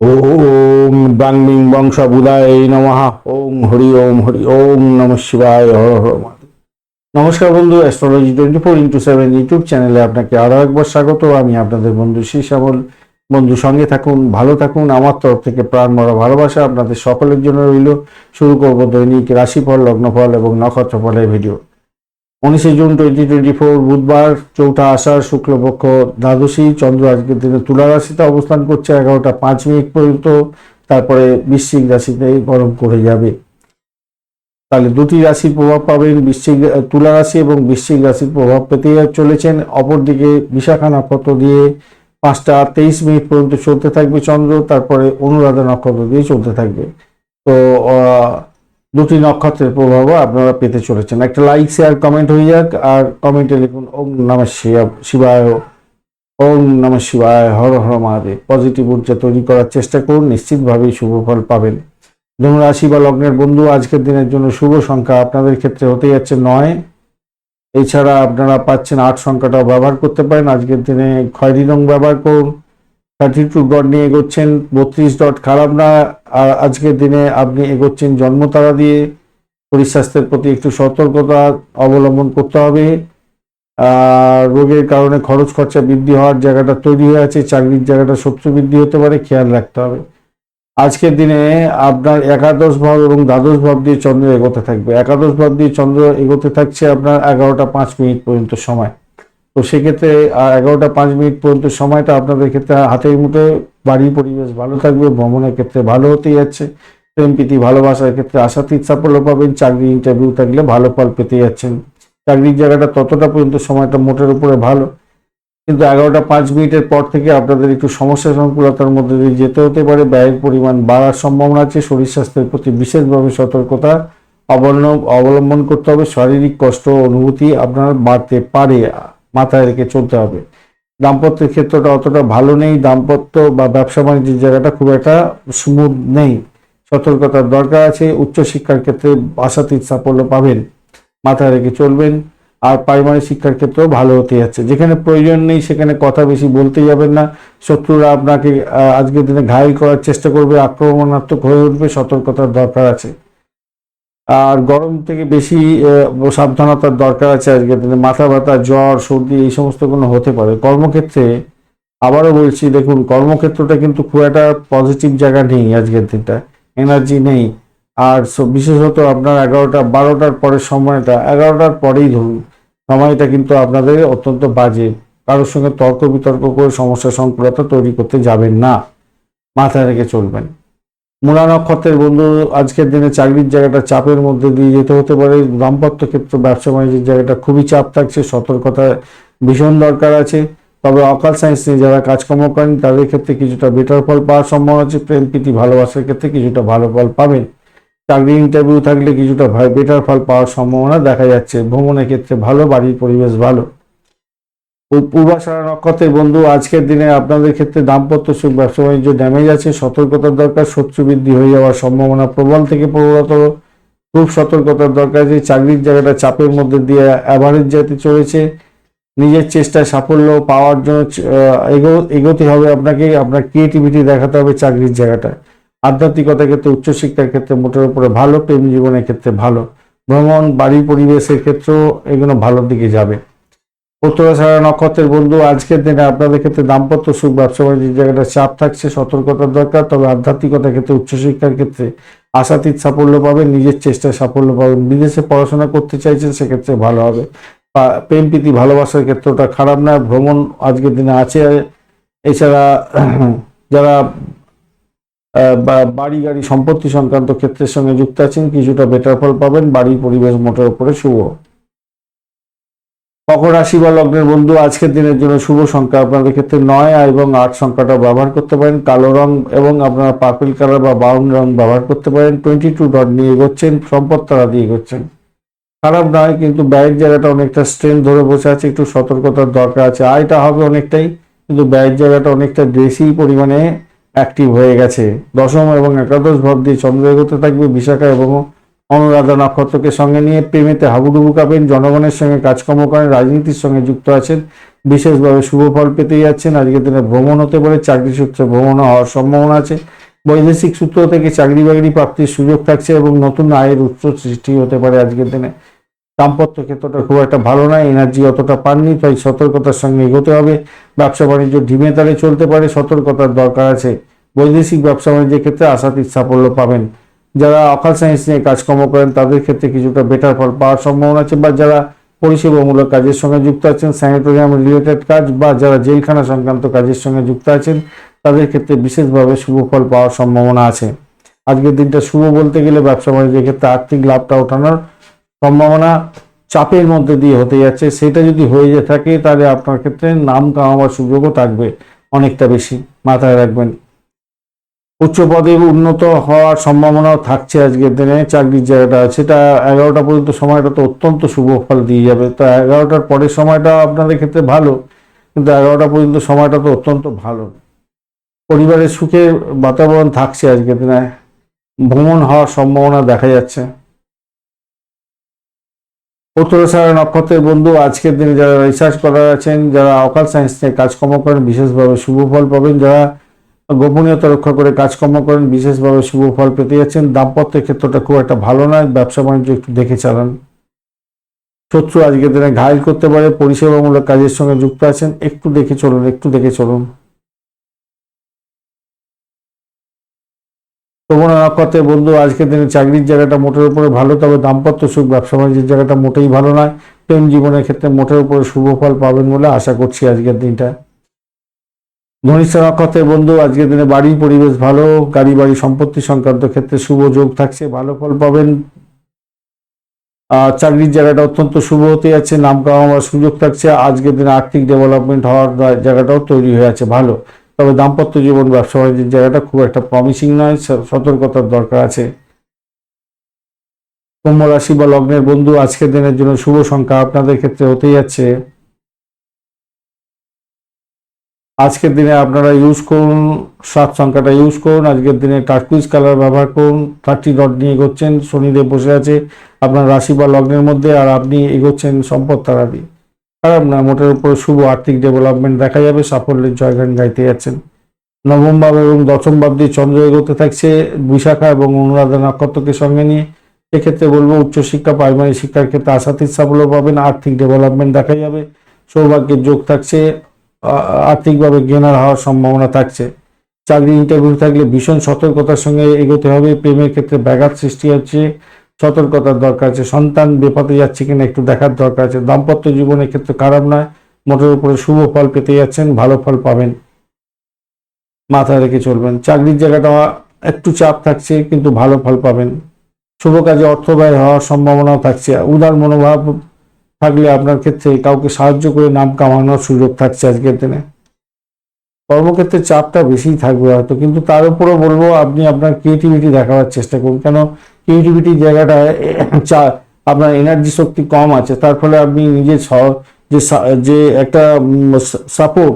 ওম ব্রাহ্মিং বংশ বুধায় নমঃ। ওম হরি ওম হরি ওম নম শিবায় হর হর নমস্কার বন্ধু astrology twenty four into seven YouTube চ্যানেলে আপনাকে আরও একবার স্বাগত। আমি আপনাদের বন্ধু শ্রী শ্যামল বন্ধু, সঙ্গে থাকুন, ভালো থাকুন। আমার তরফ থেকে প্রাণ মরা ভালোবাসা আপনাদের সকলের জন্য রইল। শুরু করব দৈনিক রাশিফল, লগ্নফল এবং নক্ষত্রফলের ভিডিও উনিশে জুন টোয়েন্টি টোয়েন্টি ফোর বুধবার চৌঠা আষাঢ় শুক্লপক্ষ দ্বাদশী, চন্দ্র আজকের দিনে তুলা রাশিতে অবস্থান করছে। এগারোটা পাঁচ মিনিট পর্যন্ত তারপরে বৃশ্চিক রাশিতে গরম করে যাবে। তাহলে দুটি রাশির প্রভাব পাবেন, বৃশ্চিক তুলা রাশি এবং বৃশ্চিক রাশির প্রভাব পেতে চলেছেন। অপরদিকে বিশাখা নক্ষত্র দিয়ে পাঁচটা তেইশ মিনিট পর্যন্ত চলতে থাকবে চন্দ্র, তারপরে অনুরাধা নক্ষত্র দিয়ে চলতে থাকবে। তো দুটি নক্ষত্রের প্রভাবও আপনারা পেতে চলেছেন। একটা লাইক শেয়ার কমেন্ট হয়ে যাক, আর কমেন্টে লিখুন, ওম নম শিবায় ওম নম শিবায়, হর হর মহাদেব। পজিটিভ ঊর্জা তৈরি করার চেষ্টা করুন, নিশ্চিতভাবেই শুভ ফল পাবেন। ধনুরাশি বা লগ্নের বন্ধু, আজকের দিনের জন্য শুভ সংখ্যা আপনাদের ক্ষেত্রে হতে যাচ্ছে নয়। এছাড়া আপনারা পাচ্ছেন আট সংখ্যাটাও ব্যবহার করতে পারেন। আজকের দিনে খয়েরি রং ব্যবহার করুন। থার্টি টু ডট নিয়ে এগোচ্ছেন, বত্রিশ ডট খারাপ না, আর আজকের দিনে আপনি এগোচ্ছেন জন্মতারা দিয়ে। শরীর স্বাস্থ্যের প্রতি একটু সতর্কতা অবলম্বন করতে হবে। রোগের কারণে খরচ খরচা বৃদ্ধি হওয়ার জায়গাটা তৈরি হয়ে আছে, চাকরির জায়গাটা শত্রু বৃদ্ধি হতে পারে, খেয়াল রাখতে হবে। আজকের দিনে আপনার একাদশ ভাব এবং দ্বাদশ ভাব দিয়ে চন্দ্র এগোতে থাকবে। একাদশ ভাব দিয়ে চন্দ্র এগোতে থাকছে আপনার এগারোটা পাঁচ মিনিট পর্যন্ত সময়। তো সেক্ষেত্রে এগারোটা পাঁচ মিনিট পর্যন্ত সময়টা আপনাদের ক্ষেত্রে হাতের মুঠে বাড়ির পরিবেশ ভালো থাকবে, ভ্রমণের ক্ষেত্রে ভালো হতে যাচ্ছে, প্রেম, প্রীতি, ভালোবাসার ক্ষেত্রে আশাতীত সাফল্য পাবেন, চাকরি ইন্টারভিউ থাকলে ভালো ফল পেতে যাচ্ছেন। চাকরির জায়গাটা ততটা পর্যন্ত সময়টা মোটের উপরে ভালো, কিন্তু এগারোটা পাঁচ মিনিটের পর থেকে আপনাদের একটু সমস্যা সংকুলতার মধ্যে দিয়ে যেতে হতে পারে। ব্যয়ের পরিমাণ বাড়ার সম্ভাবনা আছে, শরীর স্বাস্থ্যের প্রতি বিশেষভাবে সতর্কতা অবলম্বন করতে হবে। শারীরিক কষ্ট, অনুভূতি আপনার বাড়তে পারে। মাথায় রেখে চলতে হবে। দাম্পত্যের ক্ষেত্রটা অতটা ভালো নেই। দাম্পত্য বা ব্যবসা বাণিজ্যের জায়গাটা খুব একটা স্মুথ নেই। সতর্কতার দরকার আছে। উচ্চশিক্ষার ক্ষেত্রে আশাতীত সাফল্য পাবেন। মাথায় রেখে চলবেন। আর প্রাইমারি শিক্ষার ক্ষেত্রেও ভালো হতে যাচ্ছে। যেখানে প্রয়োজন নেই, সেখানে কথা বেশি বলতে যাবেন না। শত্রুরা আপনাকে আজকের দিনে ঘায়ল করার চেষ্টা করবে, আক্রমণাত্মক হয়ে উঠবে। সতর্কতার দরকার আছে। আর গরম থেকে বেশি সাবধানতার দরকার আছে আজকের দিনে। মাথা ব্যথা, জ্বর, সর্দি, এই সমস্ত কোনো হতে পারে। কর্মক্ষেত্রে আবারও বলছি, দেখুন, কর্মক্ষেত্রটা কিন্তু খুব একটা পজিটিভ জায়গা নেই আজকের দিনটা। এনার্জি নেই। আর বিশেষত আপনার এগারোটা, বারোটার পরের সময়টা, এগারোটার পরেই ধরুন, সময়টা কিন্তু আপনাদের অত্যন্ত বাজে। কারোর সঙ্গে তর্ক বিতর্ক করে সমস্যা সংকুলতা তৈরি করতে যাবেন না। মাথায় রেখে চলবেন। মূলা নক্ষত্রের বন্ধু, আজকের দিনে চাকরির জায়গাটা চাপের মধ্যে দিয়ে যেতে হতে পারে। দাম্পত্য ক্ষেত্র, ব্যবসা বাণিজ্যের জায়গাটা খুবই চাপ থাকছে সতর্কতা ভীষণ দরকার আছে। তবে অকাল সায়েন্স নিয়ে যারা কাজকর্ম করেন, তাদের ক্ষেত্রে কিছুটা বেটার ফল পাওয়ার সম্ভাবনা আছে। প্রেম, প্রীতি, ভালোবাসার ক্ষেত্রে কিছুটা ভালো ফল পাবেন। চাকরি ইন্টারভিউ থাকলে কিছুটা বেটার ফল পাওয়ার সম্ভাবনা দেখা যাচ্ছে। ভ্রমণের ক্ষেত্রে ভালো, বাড়ির পরিবেশ ভালো। পূ- পূর্বাষাঢ়া নক্ষত্রের বন্ধু, আজকের দিনে আপনাদের ক্ষেত্রে দাম্পত্য সুখ, ব্যবসা বাণিজ্য ড্যামেজ আছে, সতর্কতার দরকার, শত্রু বৃদ্ধি হয়ে যাওয়ার সম্ভাবনা প্রবল থেকে প্রবলতর খুব সতর্কতার দরকার, যে চাকরির জায়গাটা চাপের মধ্যে দিয়ে অ্যাভারেজ যেতে চলেছে, নিজের চেষ্টায় সাফল্য পাওয়ার জন্য এগো- এগোতে হবে আপনাকে, আপনার ক্রিয়েটিভিটি দেখাতে হবে চাকরির জায়গাটা আধ্যাত্মিকতার ক্ষেত্রে, উচ্চশিক্ষার ক্ষেত্রে মোটের উপরে ভালো, প্রেম জীবনের ক্ষেত্রে ভালো। ভ্রমণ, বাড়ির পরিবেশের ক্ষেত্রেও এগুলো ভালোর দিকে যাবে। উত্তরাষাঢ়া নক্ষত্রের বন্ধু, আজকের দিনে আপনাদের ক্ষেত্রে দাম্পত্য সুখ, ব্যবসা বাণিজ্যের জায়গাটা চাপ থাকছে, সতর্কতার দরকার, তবে আধ্যাত্মিকতার ক্ষেত্রে, উচ্চশিক্ষার ক্ষেত্রে আশাতীত সাফল্য পাবেন, নিজের চেষ্টায় সাফল্য পাবেন। বিদেশে পড়াশোনা করতে চাইছেন, সেক্ষেত্রে ভালো হবে। প্রেম, প্রীতি, ভালোবাসার ক্ষেত্রটা খারাপ না, ভ্রমণ আজকের দিনে আছে। এছাড়া যারা বাড়ি, গাড়ি সম্পত্তি সংক্রান্ত ক্ষেত্রের সঙ্গে যুক্ত আছেন, কিছুটা বেটার ফল পাবেন, বাড়ির পরিবেশ মোটের উপরে শুভ। মকর রাশি বা লগ্নের বন্ধু, আজকের দিনের জন্য শুভ সংখ্যা আপনাদের ক্ষেত্রে নয় এবং আট সংখ্যাটা ব্যবহার করতে পারেন। কালো রং এবং আপনারা পার্পল কালার বা ব্রাউন রং ব্যবহার করতে পারেন। টোয়েন্টি টু ডট নিয়ে এগোচ্ছেন, সম্পদ তারা দিয়ে এগোচ্ছেন। খারাপ নয়, কিন্তু ব্যয়ের জায়গাটা অনেকটা স্ট্রেন ধরে বসে আছে, একটু সতর্কতার দরকার আছে। আয়টা হবে অনেকটাই, কিন্তু ব্যয়ের জায়গাটা অনেকটা বেশি পরিমাণে অ্যাক্টিভ হয়ে গেছে। দশম এবং একাদশ ভাব দিয়ে চন্দ্র এগোতে থাকবে, বিশাখা এবং অনুরাধা নক্ষত্রকে সঙ্গে নিয়ে প্রেমেতে হাবুডুবু কাঁপেন, জনগণের সঙ্গে কাজকর্ম করেন, রাজনীতির সঙ্গে যুক্ত আছেন, বিশেষভাবে শুভ ফল পেতে যাচ্ছেন। আজকের দিনে ভ্রমণ হতে পারে, চাকরি সূত্রে ভ্রমণ হওয়ার সম্ভাবনা আছে। বৈদেশিক সূত্র থেকে চাকরি বাকরি প্রাপ্তির সুযোগ থাকছে এবং নতুন আয়ের উৎস সৃষ্টি হতে পারে আজকের দিনে। দাম্পত্য ক্ষেত্রটা খুব একটা ভালো নয় এনার্জি অতটা পাননি, তাই সতর্কতার সঙ্গে এগোতে হবে। ব্যবসা বাণিজ্য ঢিমে তালে চলতে পারে, সতর্কতার দরকার আছে। বৈদেশিক ব্যবসা বাণিজ্যের ক্ষেত্রে আশাতীত সাফল্য পাবেন। যারা অকাল সায়েন্স নিয়ে কাজকর্ম করেন, তাদের ক্ষেত্রে কিছুটা বেটার ফল পাওয়ার সম্ভাবনা আছে বা যারা পরিষেবামূলক কাজের সঙ্গে যুক্ত আছেন স্যানিটোরিয়াম রিলেটেড কাজ বা যারা জেলখানা সংক্রান্ত কাজের সঙ্গে যুক্ত আছেন, তাদের ক্ষেত্রে বিশেষভাবে শুভ ফল পাওয়ার সম্ভাবনা আছে। আজকের দিনটা শুভ বলতে গেলে ব্যবসা বাণিজ্যের ক্ষেত্রে আর্থিক লাভটা ওঠানোর সম্ভাবনা চাপের মধ্যে দিয়ে হতে যাচ্ছে। সেটা যদি হয়ে যে থাকে, তাহলে আপনার ক্ষেত্রে নাম কামাবার সুযোগও থাকবে অনেকটা বেশি। মাথায় রাখবেন। উচ্চ পদে উন্নত হওয়ার সম্ভাবনাও থাকছে আজকের দিনে, চাকরির জায়গাটা। সেটা এগারোটা পর্যন্ত সময়টা তো অত্যন্ত শুভ ফল দিয়ে যাবে। তো এগারোটার পরের সময়টা আপনাদের ক্ষেত্রে ভালো, কিন্তু এগারোটা পর্যন্ত সময়টা তো অত্যন্ত ভালো। পরিবারের সুখের বাতাবরণ থাকছে আজকের দিনে। ভ্রমণ হওয়ার সম্ভাবনা দেখা যাচ্ছে। উত্তরসারা নক্ষত্রের বন্ধু আজকের দিনে যারা রিসার্চ করার আছেন যারা অকাল সায়েন্স নিয়ে কাজকর্ম করেন, বিশেষভাবে শুভ ফল পাবেন। যারা গোপনীয়তা রক্ষা করে কাজকর্ম করেন, বিশেষভাবে শুভ ফল পেতে যাচ্ছেন। দাম্পত্যের ক্ষেত্রটা খুব একটা ভালো নয়, ব্যবসা বাণিজ্য একটু দেখে চালান। শত্রু আজকের দিনে ঘায়ল করতে পারে, পরিষেবামূলক কাজের সঙ্গে যুক্ত আছেন। একটু দেখে চলুন, একটু দেখে চলুন। তোমার নক্ষত্রের বন্ধু, আজকের দিনে চাকরির জায়গাটা মোটের উপরে ভালো, তবে দাম্পত্য সুখ, ব্যবসা বাণিজ্যের জায়গাটা মোটেই ভালো নয়। প্রেম জীবনের ক্ষেত্রে মোটের উপরে শুভ ফল পাবেন বলে আশা করছি আজকের দিনটা। ধনিষ্ঠ নক্ষত্রের বন্ধু, আজকের দিনে বাড়ির পরিবেশ ভালো, গাড়ি, বাড়ি সম্পত্তি সংক্রান্ত ক্ষেত্রে শুভ যোগ থাকছে, ভালো ফল পাবেন। চাকরির জায়গাটা অত্যন্ত শুভ হতে যাচ্ছে, নাম কামাবার সুযোগ থাকছে, আজকের দিনে আর্থিক ডেভেলপমেন্ট হওয়ার জায়গাটাও তৈরি হয়ে আছে, ভালো। তবে দাম্পত্য জীবন, ব্যবসা বাণিজ্যের জায়গাটা খুব একটা প্রমিসিং নয় সতর্কতার দরকার আছে। কুম্ভ রাশি বা লগ্নের বন্ধু, আজকের দিনের জন্য শুভ সংখ্যা আপনাদের ক্ষেত্রে হতেই যাচ্ছে। আজকের দিনে আপনারা ইউজ করুন, সাত সংখ্যাটা ইউজ করুন, আজকের দিনে টার্কুইজ কালার ব্যবহার করুন থার্টি ডট নিয়ে এগোচ্ছেন, শনিদেব বসে আছে আপনার রাশি বা লগ্নের মধ্যে আর আপনি এগোচ্ছেন সম্পদ দিয়ে খারাপ না, মোটের উপর শুভ আর্থিক ডেভেলপমেন্ট দেখা যাবে, সাফল্যের জয়গান গাইতে যাচ্ছেন। নবম ভাব এবং দশম ভাব দিয়ে চন্দ্র এগোতে থাকছে, বিশাখা এবং অনুরাধা নক্ষত্রকে সঙ্গে নিয়ে। এক্ষেত্রে বলব উচ্চশিক্ষা প্রাইমারি শিক্ষার ক্ষেত্রে আশাতীত সাফল্য পাবেন, আর্থিক ডেভেলপমেন্ট দেখা যাবে, সৌভাগ্যের যোগ থাকছে আর্থিকভাবে গেনার হওয়ার সম্ভাবনা থাকছে। চাকরি ইন্টারভিউ থাকলে ভীষণ সতর্কতার সঙ্গে এগোতে হবে। প্রেমের ক্ষেত্রে ব্যাঘাত সৃষ্টি হচ্ছে। সতর্কতার দরকার আছে। সন্তান বেপাতে যাচ্ছে কিনা একটু দেখার দরকার আছে। দাম্পত্য জীবনের ক্ষেত্রে খারাপ নয়। মোটের উপরে শুভ ফল পেতে যাচ্ছেন, ভালো ফল পাবেন। মাথায় রেখে চলবেন। চাকরির জায়গাটা একটু চাপ থাকছে, কিন্তু ভালো ফল পাবেন। শুভ কাজে অর্থ ব্যয় হওয়ার সম্ভাবনাও থাকছে। উদার মনোভাব থাকলে আপনার ক্ষেত্রে কাউকে সাহায্য করে নাম কামানোর সুযোগ থাকছে আজকের দিনে। কর্মক্ষেত্রে চাপটা বেশিই থাকবে হয়তো, কিন্তু তার উপরও বলব আপনি আপনার ক্রিয়েটিভিটি দেখাবার চেষ্টা করুন। কেন? ক্রিয়েটিভিটির জায়গাটায় চা, আপনার এনার্জি শক্তি কম আছে, তার ফলে আপনি নিজে যে যে একটা সাপোর্ট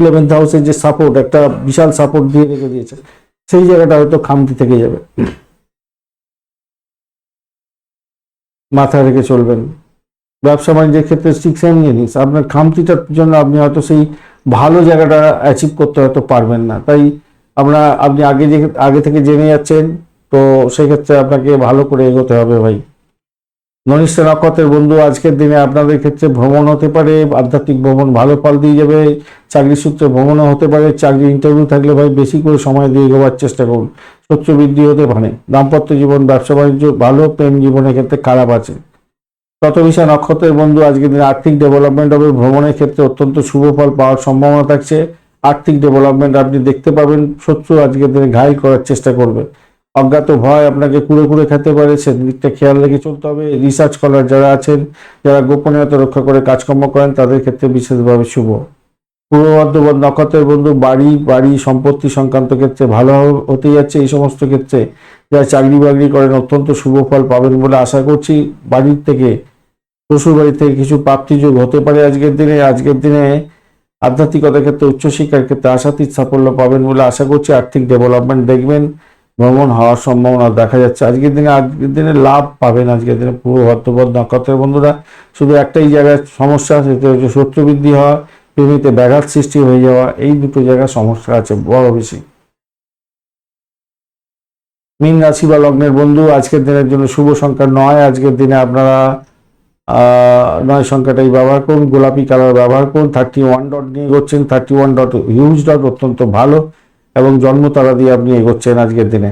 ইলেভেন্থ হাউসের যে সাপোর্ট একটা বিশাল সাপোর্ট দিয়ে রেখে দিয়েছে, সেই জায়গাটা হয়তো খামতি থেকে যাবে। মাথায় রেখে চলবেন। ব্যবসা বাণিজ্যের ক্ষেত্রে ঠিক সেম জিনিস আপনার খামতিটার জন্য আপনি হয়তো সেই ভালো জায়গাটা অ্যাচিভ করতে হয়তো পারবেন না। তাই আমরা, আপনি আগে যে, আগে থেকে জেনে যাচ্ছেন, তো সেক্ষেত্রে আপনাকে ভালো করে এগোতে হবে ভাই। ধনিষ্ঠ নক্ষত্রের বন্ধু, আজকের দিনে আপনাদের ক্ষেত্রে ভ্রমণ হতে পারে, আধ্যাত্মিক ভ্রমণ ভালো ফল দিয়ে যাবে, চাকরি সূত্রে ভ্রমণও হতে পারে, চাকরি ইন্টারভিউ থাকলে ভাই বেশি করে সময় দিয়ে এগোবার চেষ্টা করুন। শত্রু বৃদ্ধি হতে পারে। দাম্পত্য জীবন, ব্যবসা বাণিজ্য, ভালো প্রেম জীবনের ক্ষেত্রে খারাপ আছে। শতবিশা নক্ষত্রের বন্ধু আজকের দিনে আর্থিক ডেভেলপমেন্ট হবে। ভ্রমণের ক্ষেত্রে অত্যন্ত শুভ ফল পাওয়ার সম্ভাবনা থাকছে। আর্থিক ডেভেলপমেন্ট আপনি দেখতে পাবেন। শত্রু আজকের দিনে ঘাই করার চেষ্টা করবে। অজ্ঞাত ভয় আপনাকে কুড়ে কুড়ে খেতে পারে। সেদিকটা খেয়াল রেখে চলতে হবে। রিসার্চ করার যারা আছেন, যারা গোপনীয়তা রক্ষা করে কাজকর্ম করেন, তাদের ক্ষেত্রে বিশেষভাবে শুভ। পূর্ব বর্ধমান নক্ষত্রের বন্ধু, বাড়ি বাড়ি সম্পত্তি সংক্রান্ত ক্ষেত্রে ভালো হতে যাচ্ছে এই সমস্ত ক্ষেত্রে। যারা চাকরি বাকরি করেন, অত্যন্ত শুভ ফল পাবেন বলে আশা করছি। বাড়ির থেকে শ্বশুর বাড়ি থেকে কিছু প্রাপ্তিযোগ হতে পারে আজকের দিনে। আজকের দিনে আধ্যাত্মিকতার ক্ষেত্রে, উচ্চশিক্ষার ক্ষেত্রে আশাতীত সাফল্য পাবেন বলে আশা করছি। আর্থিক ডেভেলপমেন্ট দেখবেন, ভ্রমণ হওয়ার সম্ভাবনা দেখা যাচ্ছে। আজকের দিনে আজকের দিনে লাভ পাবেন। আজকের দিনে পুরো ভদ্রপদ নক্ষত্রের বন্ধুরা, শুধু একটাই জায়গায় সমস্যা, সেটা হচ্ছে শত্রু বৃদ্ধি হওয়া, প্রেমিতে ব্যাঘাত সৃষ্টি হয়ে যাওয়া, এই দুটো জায়গায় সমস্যা আছে বড় বেশি। মীন রাশি বা লগ্নের বন্ধু, আজকের দিনের জন্য শুভ সংখ্যা নয়। আজকের দিনে আপনারা নয় সংখ্যাটাই ব্যবহার করুন, গোলাপি কালার ব্যবহার করুন থার্টি ওয়ান ডট নিয়ে এগোচ্ছেন thirty one dot huge dot অত্যন্ত ভালো এবং জন্ম তারা দিয়ে আপনি এগোচ্ছেন আজকের দিনে।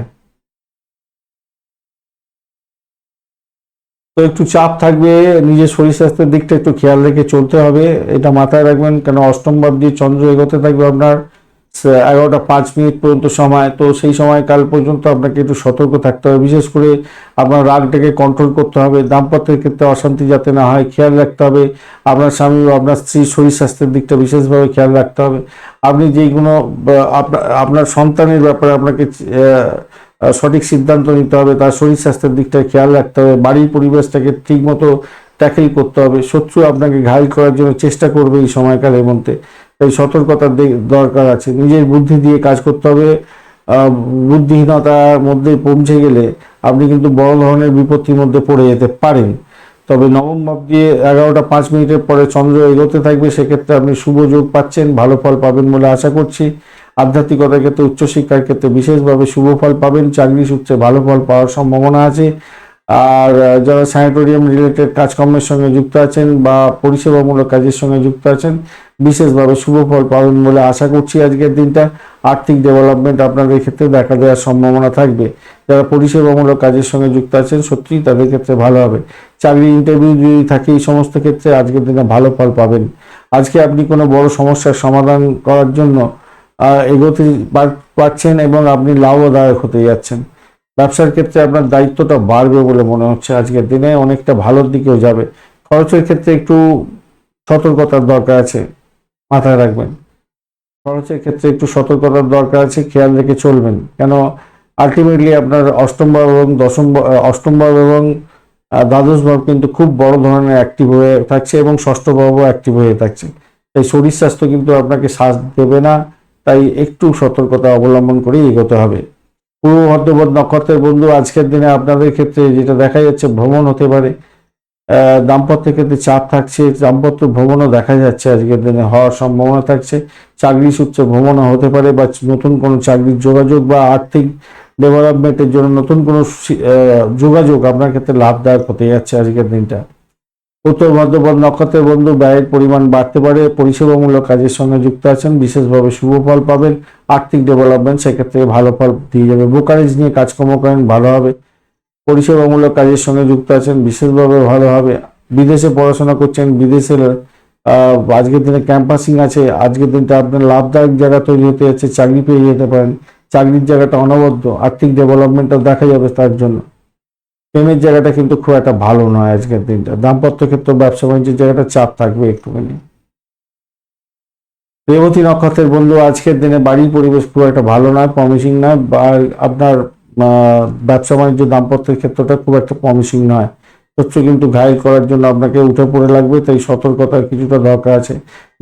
তো একটু চাপ থাকবে, নিজের শরীর স্বাস্থ্যের দিকটা একটু খেয়াল রেখে চলতে হবে, এটা মাথায় রাখবেন, কেন অষ্টম দিয়ে চন্দ্র এগোতে থাকবে আপনার। এগারোটা পাঁচ মিনিট পর্যন্ত সময়। তো সেই সময়কাল পর্যন্ত আপনাকে একটু সতর্ক থাকতে হবে। বিশেষ করে আপনার রাগটাকে কন্ট্রোল করতে হবে। দাম্পত্যের ক্ষেত্রে অশান্তি যাতে না হয়, খেয়াল রাখতে হবে। আপনার স্বামী বা আপনার স্ত্রীর শরীর স্বাস্থ্যের দিকটা বিশেষভাবে খেয়াল রাখতে হবে। আপনি যেই কোনো আপনার আপনার সন্তানের ব্যাপারে আপনাকে সঠিক সিদ্ধান্ত নিতে হবে। তার শরীর স্বাস্থ্যের দিকটা খেয়াল রাখতে হবে। বাড়ির পরিবেশটাকে ঠিকমতো ট্যাকেল করতে হবে। শত্রু আপনাকে ঘায়ল করার জন্য চেষ্টা করবে এই সময়কালের মধ্যে। তাই সতর্কতার দরকার আছে। নিজের বুদ্ধি দিয়ে কাজ করতে হবে। বুদ্ধিহীনতার মধ্যে পৌঁছে গেলে আপনি কিন্তু বড় ধরনের বিপত্তির মধ্যে পড়ে যেতে পারেন। তবে নবম ভাব দিয়ে এগারোটা পাঁচ মিনিটের পরে চন্দ্র এগোতে থাকবে, সেক্ষেত্রে আপনি শুভ যোগ পাচ্ছেন, ভালো ফল পাবেন বলে আশা করছি। আধ্যাত্মিকতার ক্ষেত্রে, উচ্চশিক্ষার ক্ষেত্রে বিশেষভাবে শুভ ফল পাবেন। চাকরি সূত্রে ভালো ফল পাওয়ার সম্ভাবনা আছে। আর যারা স্যানিটোরিয়াম রিলেটেড কাজকর্মের সঙ্গে যুক্ত আছেন বা পরিষেবামূলক কাজের সঙ্গে যুক্ত আছেন বিশেষভাবে শুভ ফল পাবেন বলে আশা করছি আজকের দিনটা। আর্থিক ডেভেলপমেন্ট আপনাদের ক্ষেত্রে দেখা দেওয়ার সম্ভাবনা থাকবে। যারা পরিষেবামূলক কাজের সঙ্গে যুক্ত আছেন, সত্যিই তাদের ক্ষেত্রে ভালো হবে। চাকরি ইন্টারভিউ যদি থাকে, এই সমস্ত ক্ষেত্রে আজকের দিনে ভালো ফল পাবেন। আজকে আপনি কোনো বড় সমস্যার সমাধান করার জন্য এগোতে পার- পারছেন এবং আপনি লাভদায়ক হতে যাচ্ছেন। ব্যবসার ক্ষেত্রে আপনার দায়িত্বটা বাড়বে বলে মনে হচ্ছে আজকের দিনে, অনেকটা ভালোর দিকেও যাবে। খরচের ক্ষেত্রে একটু সতর্কতার দরকার আছে। মাথায় রাখবেন। খরচের ক্ষেত্রে একটু সতর্কতার দরকার আছে খেয়াল রেখে চলবেন। কেন? আলটিমেটলি আপনার অষ্টমবার এবং দশম আহ, এবং দ্বাদশ ভাব কিন্তু খুব বড় ধরনের অ্যাক্টিভ হয়ে থাকছে এবং ষষ্ঠ ভাবও অ্যাক্টিভ হয়ে থাকছে। তাই শরীর স্বাস্থ্য কিন্তু আপনাকে শ্বাস দেবে না তাই একটু সতর্কতা অবলম্বন করে এগোতে হবে। পূর্ব ভদ্রপদ নক্ষত্রের বন্ধু আজকের দিনে আপনাদের ক্ষেত্রে যেটা দেখা যাচ্ছে ভ্রমণ হতে পারে। আহ, দাম্পত্যের ক্ষেত্রে চাপ থাকছে দাম্পত্য ভ্রমণও দেখা যাচ্ছে আজকের দিনে হওয়ার সম্ভাবনা থাকছে। চাকরি সূত্রে ভ্রমণও হতে পারে বা নতুন কোনো চাকরির যোগাযোগ বা আর্থিক ডেভেলপমেন্টের জন্য নতুন কোনো যোগাযোগ আপনার ক্ষেত্রে লাভদায়ক হতে যাচ্ছে আজকের দিনটা। উত্তর মধ্যপদ নক্ষত্রের বন্ধু ব্যয়ের পরিমাণ বাড়তে পারে পরিষেবামূলক কাজের সঙ্গে যুক্ত আছেন বিশেষভাবে শুভ ফল পাবেন আর্থিক ডেভেলপমেন্ট সেক্ষেত্রে ভালো ফল দিয়ে যাবে। ব্রোকারেজ নিয়ে কাজকর্ম করেন ভালো হবে। পরিষেবামূলক কাজের সঙ্গে যুক্ত আছেন, বিশেষভাবে ভালো হবে। বিদেশে পড়াশোনা করছেন, বিদেশের আজকের দিনে ক্যাম্পাসিং আছে, আজকের দিনটা আপনার লাভদায়ক জায়গা তৈরি হতে যাচ্ছে, চাকরি পেয়ে যেতে পারেন। চাকরির জায়গাটা অনবদ্য, আর্থিক ডেভেলপমেন্টও দেখা যাবে তার জন্য। প্রেমের জায়গাটা কিন্তু খুব একটা ভালো নয় আজকের দিনটা। দাম্পত্য ক্ষেত্রে, ব্যবসা বাণিজ্যের জায়গাটা চাপ থাকবে একটুখানি। রেবতী নক্ষত্রের বন্ধু, আজকের দিনে বাড়ির পরিবেশ খুব একটা ভালো নয় প্রমিসিং নয়, বা আপনার ব্যবসা বাণিজ্য দাম্পত্যের ক্ষেত্রটা খুব একটা প্রমিসিং নয়। শত্রু কিন্তু ঘায়ল করার জন্য আপনাকে উঠে পড়ে লাগবে, তাই সতর্কতার কিছুটা দরকার আছে।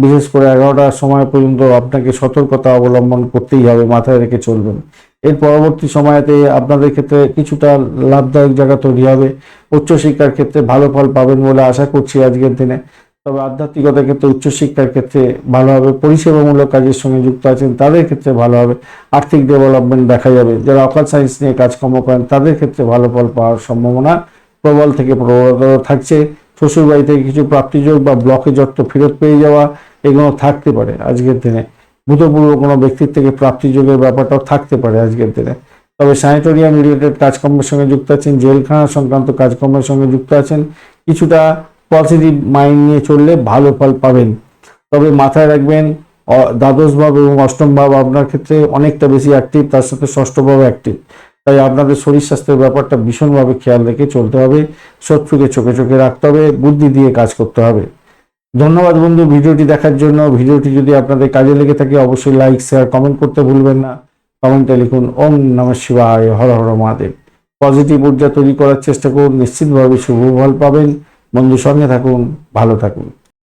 বিশেষ করে এগারোটার সময় পর্যন্ত আপনাকে সতর্কতা অবলম্বন করতেই হবে, মাথায় রেখে চলবেন। এর পরবর্তী সময়তে আপনাদের ক্ষেত্রে কিছুটা লাভদায়ক জায়গা তৈরি হবে। উচ্চশিক্ষার ক্ষেত্রে ভালো ফল পাবেন বলে আশা করছি আজকের দিনে। তবে আধ্যাত্মিকতার ক্ষেত্রে, উচ্চশিক্ষার ক্ষেত্রে ভালো হবে, পরিষেবামূলক কাজের সঙ্গে যুক্ত আছেন, তাদের ক্ষেত্রে ভালো হবে। আর্থিক ডেভেলপমেন্ট দেখা যাবে। যারা অকাল সায়েন্স নিয়ে কাজকর্ম করেন, তাদের ক্ষেত্রে ভালো ফল পাওয়ার সম্ভাবনা প্রবল থেকে প্রবলতর থাকছে। শ্বশুর বাড়ি থেকে কিছু প্রাপ্তিযোগ বা ব্লকে যত ফেরত পেয়ে যাওয়া, এগুলো থাকতে পারে আজকের দিনে। ভূতপূর্ব কোনো ব্যক্তির থেকে প্রাপ্তিযোগের ব্যাপারটাও থাকতে পারে আজকের দিনে। তবে স্যানিটোরিয়াম রিলেটেড কাজকর্মের সঙ্গে যুক্ত আছেন, জেলখানা সংক্রান্ত কাজকর্মের সঙ্গে যুক্ত আছেন। কিছুটা পজিটিভ মাইন্ড নিয়ে চললে ভালো ফল পাবেন। তবে মাথায় রাখবেন দ্বাদশ ভাব এবং অষ্টম ভাব আপনার ক্ষেত্রে অনেকটা বেশি অ্যাক্টিভ তার সাথে ষষ্ঠ ভাব অ্যাক্টিভ তাই আপনাদের শরীর স্বাস্থ্যের ব্যাপারটা ভীষণভাবে খেয়াল রেখে চলতে হবে, শত্রুকে চোখে চোখে রাখতে হবে, বুদ্ধি দিয়ে কাজ করতে হবে। ধন্যবাদ বন্ধু ভিডিওটি দেখার জন্য। ভিডিওটি যদি আপনাদের কাজে লেগে থাকে, অবশ্যই লাইক শেয়ার কমেন্ট করতে ভুলবেন না। কমেন্টে লিখুন, ওম নমঃ শিবায়, হর হর মহাদেব। পজিটিভ ঊর্জা তৈরি করার চেষ্টা করুন, নিশ্চিতভাবে শুভ ফল পাবেন। বন্ধু সঙ্গে থাকুন ভালো থাকুন।